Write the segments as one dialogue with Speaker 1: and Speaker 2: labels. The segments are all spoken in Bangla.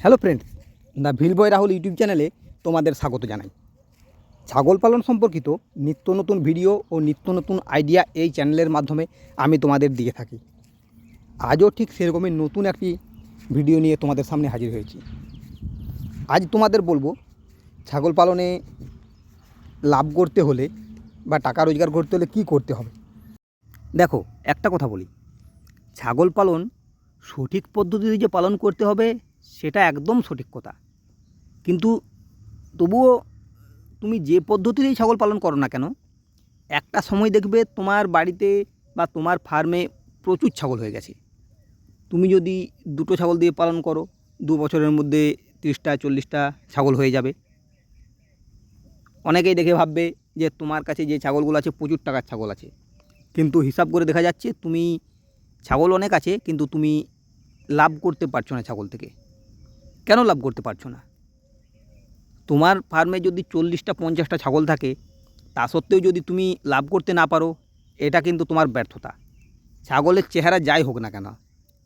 Speaker 1: Hello friends the vill boy Rahul YouTube চ্যানেলে তোমাদের স্বাগত জানাই। ছাগল পালন সম্পর্কিত নিত্য নতুন ভিডিও ও নিত্য নতুন আইডিয়া এই চ্যানেলের মাধ্যমে আমি তোমাদের দিয়ে থাকি। আজও ঠিক সেরকমই নতুন একটি ভিডিও নিয়ে তোমাদের সামনে হাজির হয়েছি। আজ তোমাদের বলব, ছাগল পালনে লাভ করতে হলে বা টাকা রোজগার করতে হলে কী করতে হবে? দেখো, একটা কথা বলি। ছাগল পালন সঠিক পদ্ধতিতে যে পালন করতে হবে সেটা একদম সঠিক কথা। কিন্তু তবুও তুমি যে পদ্ধতিতেই ছাগল পালন করো না কেন, একটা সময় দেখবে তোমার বাড়িতে বা তোমার ফার্মে প্রচুর ছাগল হয়ে গেছে। তুমি যদি দুটো ছাগল দিয়ে পালন করো, দু বছরের মধ্যে তিরিশটা, চল্লিশটা ছাগল হয়ে যাবে। অনেকেই দেখে ভাববে যে তোমার কাছে যে ছাগলগুলো আছে, প্রচুর টাকার ছাগল আছে। কিন্তু হিসাব করে দেখা যাচ্ছে তুমি, ছাগল অনেক আছে, কিন্তু তুমি লাভ করতে পারছ না ছাগল থেকে। কেন লাভ করতে পারছ না? তোমার ফার্মে যদি চল্লিশটা, পঞ্চাশটা ছাগল থাকে, তা সত্ত্বেও যদি তুমি লাভ করতে না পারো, এটা কিন্তু তোমার ব্যর্থতা। ছাগলের চেহারা যাই হোক না কেন,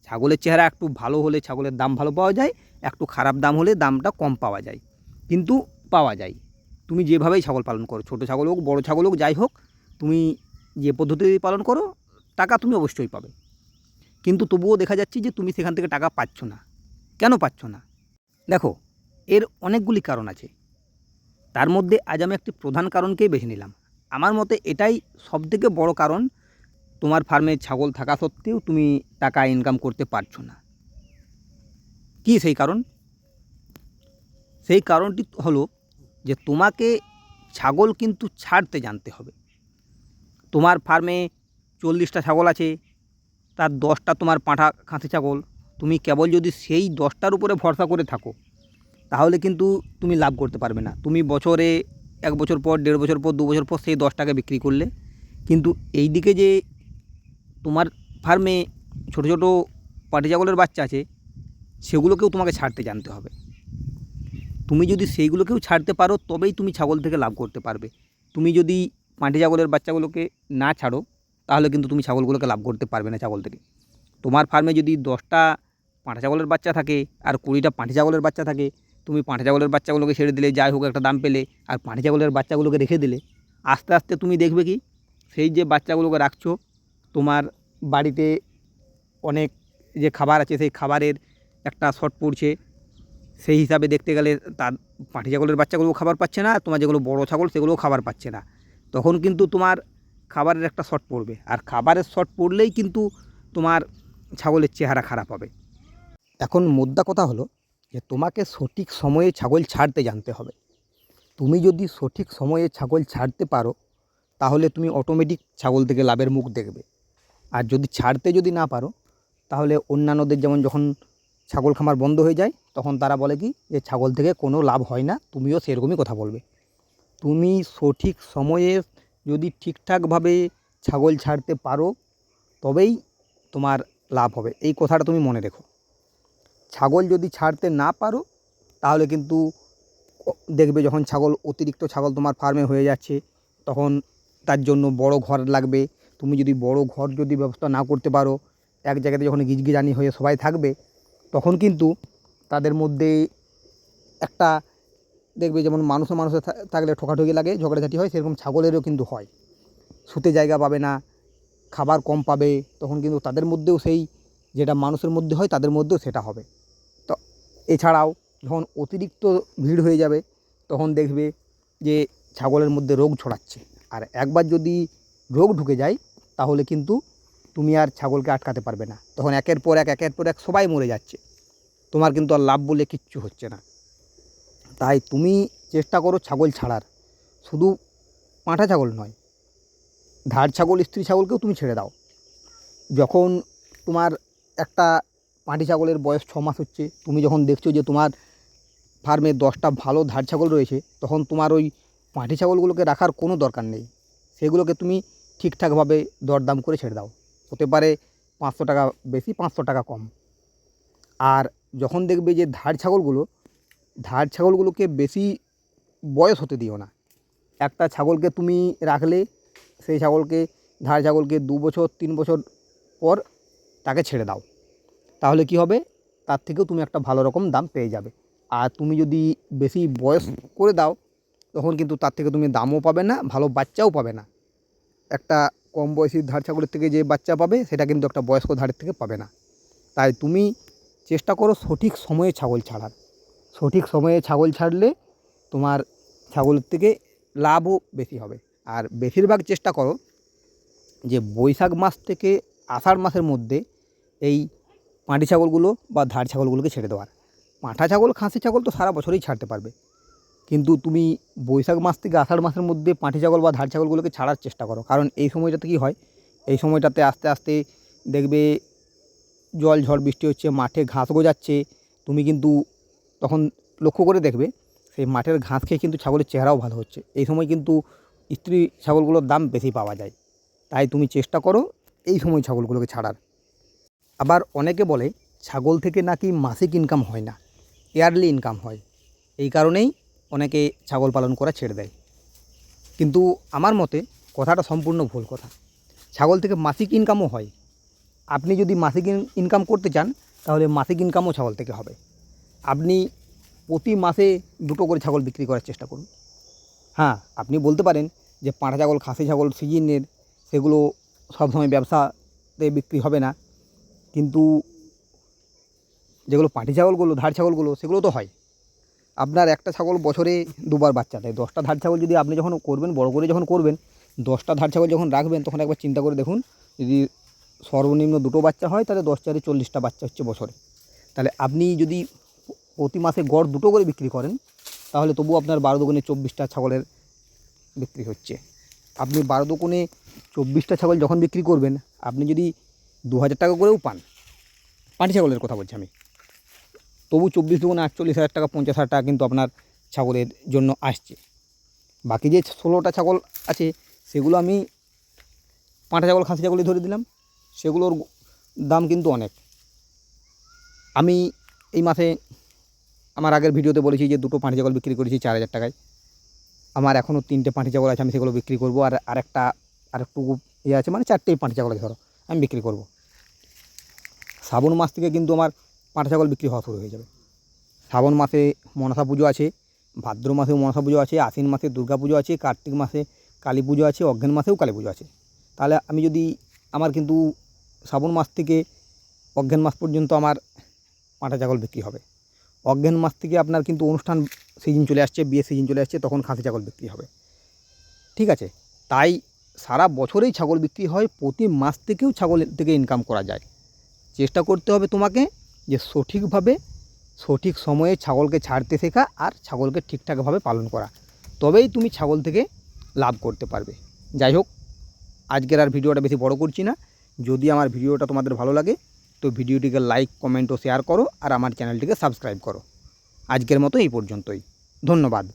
Speaker 1: ছাগলের চেহারা একটু ভালো হলে ছাগলের দাম ভালো পাওয়া যায়, একটু খারাপ দাম হলে দামটা কম পাওয়া যায়। কিন্তু পাওয়া যায়। তুমি যেভাবেই ছাগল পালন করো, ছোটো ছাগল হোক, বড়ো ছাগল হোক, যাই হোক, তুমি যে পদ্ধতিতে পালন করো, টাকা তুমি অবশ্যই পাবে। কিন্তু তবুও দেখা যাচ্ছে যে তুমি সেখান থেকে টাকা পাচ্ছ না। কেন পাচ্ছ না? দেখো, এর অনেকগুলি কারণ আছে। তার মধ্যে আজ আমি একটি প্রধান কারণকেই বেছে নিলাম। আমার মতে এটাই সবথেকে বড় কারণ, তোমার ফার্মে ছাগল থাকা সত্ত্বেও তুমি টাকা ইনকাম করতে পারছ না। কি সেই কারণ? সেই কারণটি হলো যে তোমাকে ছাগল কিন্তু ছাড়তে জানতে হবে। তোমার ফার্মে চল্লিশটা ছাগল আছে, তার দশটা তোমার পাঁঠা খাঁচি ছাগল তুমি কেবল যদি সেই দশটার উপরে ভরসা করে থাকো, তাহলে কিন্তু তুমি লাভ করতে পারবে না। তুমি বছরে এক বছর পর, দেড় বছর পর, দু বছর পর সেই দশটাকে বিক্রি করলে। কিন্তু এই দিকে যে তোমার ফার্মে ছোটো ছোটো পাটি ছাগলের বাচ্চা আছে, সেগুলোকেও তোমাকে ছাড়তে জানতে হবে। তুমি যদি সেইগুলোকেও ছাড়তে পারো, তবেই তুমি ছাগল থেকে লাভ করতে পারবে। তুমি যদি পাটি ছাগলের বাচ্চাগুলোকে না ছাড়ো, তাহলে কিন্তু তুমি ছাগলগুলোকে লাভ করতে পারবে না ছাগল থেকে। তোমার ফার্মে যদি দশটা পাঁঠা ছাগলের বাচ্চা থাকে আর কুড়িটা পাঁঠি ছাগলের বাচ্চা থাকে, তুমি পাঁঠা ছাগলের বাচ্চাগুলোকে ছেড়ে দিলে, যাই হোক একটা দাম পেলে, আর পাঁঠি ছাগলের বাচ্চাগুলোকে রেখে দিলে, আস্তে আস্তে তুমি দেখবে কি, সেই যে বাচ্চাগুলোকে রাখছো, তোমার বাড়িতে অনেক যে খাবার আছে, সেই খাবারের একটা শর্ট পড়ছে, সেই হিসাবে দেখতে গেলে তার পাঁঠি ছাগলের বাচ্চাগুলো খাবার পাচ্ছে না, তোমার যেগুলো বড়ো ছাগল সেগুলোও খাবার পাচ্ছে না। তখন কিন্তু তোমার খাবারের একটা শর্ট পড়বে, আর খাবারের শর্ট পড়লেই কিন্তু তোমার ছাগলের চেহারা খারাপ হবে। এখন মুদ্রা কথা হলো যে তোমাকে সঠিক সময়ে ছাগল ছাড়তে জানতে হবে। তুমি যদি সঠিক সময়ে ছাগল ছাড়তে পারো, তাহলে তুমি অটোমেটিক ছাগল থেকে লাভের মুখ দেখবে। আর যদি ছাড়তে যদি না পারো, তাহলে অন্যান্যদের যেমন যখন ছাগল খামার বন্ধ হয়ে যায়, তখন তারা বলে কি যে ছাগল থেকে কোনো লাভ হয় না, তুমিও সেরকমই কথা বলবে। তুমি সঠিক সময়ে যদি ঠিকঠাকভাবে ছাগল ছাড়তে পারো, তবেই তোমার লাভ হবে। এই কথাটা তুমি মনে রেখো। ছাগল যদি ছাড়তে না পারো, তাহলে কিন্তু দেখবে যখন ছাগল অতিরিক্ত ছাগল তোমার ফার্মে হয়ে যাচ্ছে, তখন তার জন্য বড় ঘর লাগবে। তুমি যদি বড় ঘর যদি ব্যবস্থা না করতে পারো, এক জায়গাতে যখন গিজগিজানি হয়ে সবাই থাকবে, তখন কিন্তু তাদের মধ্যে একটা দেখবে যেমন মানুষে মানুষে থাকলে ঠোকাঠুকি লাগে, ঝগড়াঝাটি হয়, সেরকম ছাগলেরও কিন্তু হয়। শুতে জায়গা পাবে না, খাবার কম পাবে, তখন কিন্তু তাদের মধ্যেও সেই যেটা মানুষের মধ্যে হয়, তাদের মধ্যেও সেটা হবে। এছাড়াও যখন অতিরিক্ত ভিড় হয়ে যাবে, তখন দেখবে যে ছাগলের মধ্যে রোগ ছড়াচ্ছে। আর একবার যদি রোগ ঢুকে যায়, তাহলে কিন্তু তুমি আর ছাগলকে আটকাতে পারবে না। তখন একের পর এক, একের পর এক সবাই মরে যাচ্ছে। তোমার কিন্তু আর লাভ বলে কিচ্ছু হচ্ছে না। তাই তুমি চেষ্টা করো ছাগল ছাড়ার। শুধু পাঁঠা ছাগল নয়, ধার ছাগল, স্ত্রী ছাগলকেও তুমি ছেড়ে দাও। যখন তোমার একটা পাঁটি ছাগলের বয়স ছ মাস হচ্ছে, তুমি যখন দেখছ যে তোমার ফার্মে দশটা ভালো ধার ছাগল রয়েছে, তখন তোমার ওই পাঁটি ছাগলগুলোকে রাখার কোনো দরকার নেই। সেগুলোকে তুমি ঠিকঠাকভাবে দরদাম করে ছেড়ে দাও। হতে পারে পাঁচশো টাকা বেশি, পাঁচশো টাকা কম। আর যখন দেখবে যে ধার ছাগলগুলো, ধার ছাগলগুলোকে বেশি বয়স হতে দিও না। একটা ছাগলকে তুমি রাখলে, সেই ছাগলকে, ধার ছাগলকে দু বছর, তিন বছর পর তাকে ছেড়ে দাও। তাহলে কি হবে? তার থেকেও তুমি একটা ভালো রকম দাম পেয়ে যাবে। আর তুমি যদি বেশি বয়স করে দাও, তখন কিন্তু তার থেকে তুমি দামও পাবে না, ভালো বাচ্চাও পাবে না। একটা কম বয়সী ধার ছাগলের থেকে যে বাচ্চা পাবে, সেটা কিন্তু একটা বয়স্ক ধারের থেকে পাবে না। তাই তুমি চেষ্টা করো সঠিক সময়ে ছাগল ছাড়ার। সঠিক সময়ে ছাগল ছাড়লে তোমার ছাগলের থেকে লাভও বেশি হবে। আর বেশিরভাগ চেষ্টা করো যে বৈশাখ মাস থেকে আষাঢ় মাসের মধ্যে এই পাঁটি ছাগলগুলো বা ধার ছাগলগুলোকে ছেড়ে দেওয়ার। পাঁঠা ছাগল, খাসি ছাগল তো সারা বছরই ছাড়তে পারবে। কিন্তু তুমি বৈশাখ মাস থেকে আষাঢ় মাসের মধ্যে পাঁঠি ছাগল বা ধার ছাগলগুলোকে ছাড়ার চেষ্টা করো। কারণ এই সময়টাতে কী হয়? এই সময়টাতে আস্তে আস্তে দেখবে জল ঝড় বৃষ্টি হচ্ছে, মাঠে ঘাস গজাচ্ছে। তুমি কিন্তু তখন লক্ষ্য করে দেখবে, সেই মাঠের ঘাস খেয়ে কিন্তু ছাগলের চেহারাও ভালো হচ্ছে। এই সময় কিন্তু স্ত্রী ছাগলগুলোর দাম বেশি পাওয়া যায়। তাই তুমি চেষ্টা করো এই সময় ছাগলগুলোকে ছাড়ার। আবার অনেকে বলে ছাগল থেকে নাকি মাসিক ইনকাম হয় না ইয়ারলি ইনকাম হয়। এই কারণেই অনেকে ছাগল পালন করা ছেড়ে দেয়। কিন্তু আমার মতে কথাটা সম্পূর্ণ ভুল কথা। ছাগল থেকে মাসিক ইনকামও হয়। আপনি যদি মাসিক ইনকাম করতে চান, তাহলে মাসিক ইনকামও ছাগল থেকে হবে। আপনি প্রতি মাসে দুটো করে ছাগল বিক্রি করার চেষ্টা করুন। হ্যাঁ আপনি বলতে পারেন যে পাঁঠা ছাগল খাসি ছাগল সিজনের, সেগুলো সবসময় ব্যবসাতে বিক্রি হবে না। কিন্তু যেগুলো পাটি ছাগলগুলো, ধার ছাগলগুলো, সেগুলো তো হয়। আপনার একটা ছাগল বছরে দুবার বাচ্চা দেয় দশটা ধার ছাগল যদি আপনি যখন করবেন, বড় করে যখন করবেন, দশটা ধার ছাগল যখন রাখবেন, তখন একবার চিন্তা করে দেখুন, যদি সর্বনিম্ন দুটো বাচ্চা হয়, তাহলে দশ চারে চল্লিশটা বাচ্চা হচ্ছে বছরে। তাহলে আপনি যদি প্রতি মাসে গড় দুটো করে বিক্রি করেন, তাহলে তবু আপনার বারো দোকানে চব্বিশটা ছাগলের বিক্রি হচ্ছে। আপনি বারো দোকানে চব্বিশটা ছাগল যখন বিক্রি করবেন, আপনি যদি দু হাজার টাকা করেও পান। পাটি ছাগলের কথা বলছি আমি। তবু চব্বিশ দুগুণে আটচল্লিশ হাজার টাকা, পঞ্চাশ হাজার টাকা কিন্তু আপনার ছাগলের জন্য আসছে। বাকি যে ষোলোটা ছাগল আছে, সেগুলো আমি পাঁটা ছাগল, খাসি ছাগলই ধরে দিলাম। সেগুলোর দাম কিন্তু অনেক। আমি এই মাসে আমার আগের ভিডিওতে বলেছি যে দুটো পাঁটি ছাগল বিক্রি করেছি চার হাজার টাকায়। আমার এখনও তিনটে পাঁটি ছাগল আছে, আমি সেগুলো বিক্রি করব। আর আরেকটা আরেকটু ইয়ে আছে মানে চারটেই পাঁটি ছাগল আছে, ধরো। আমি বিক্রি করব। শ্রাবণ মাস থেকে কিন্তু আমার পাঁটা ছাগল বিক্রি হওয়া শুরু হয়ে যাবে। শ্রাবণ মাসে মনসা পুজো আছে, ভাদ্র মাসেও মনসা পুজো আছে, আশ্বিন মাসে দুর্গা পুজো আছে, কার্তিক মাসে কালী পুজো আছে অজ্ঞান মাসেও কালী পুজো আছে। তাহলে আমি যদি আমার কিন্তু শ্রাবণ মাস থেকে অজ্ঞান মাস পর্যন্ত আমার পাঁটা ছাগল বিক্রি হবে। অজ্ঞান মাস থেকে আপনার কিন্তু অনুষ্ঠান সিজন চলে আসছে, বিয়ের সিজন চলে আসছে, তখন খাসি ছাগল বিক্রি হবে। ঠিক আছে? তাই সারা বছরেই ছাগল বিক্রি হয়, প্রতি মাস থেকেও ছাগল থেকে ইনকাম করা যায়। চেষ্টা করতে হবে তোমাকে যে সঠিকভাবে, সঠিক সময়ে ছাগলকে ছাড়তে শেখা আর ছাগলকে ঠিকঠাকভাবে পালন করা। তবেই তুমি ছাগল থেকে লাভ করতে পারবে। যাই হোক, আজকের আর ভিডিওটা বেশি বড় করছি না। যদি আমার ভিডিওটা তোমাদের ভালো লাগে, তো ভিডিওটিকে লাইক কমেন্ট ও শেয়ার করো আর আমার চ্যানেলটিকে সাবস্ক্রাইব করো। আজকের মতো এই পর্যন্তই। ধন্যবাদ।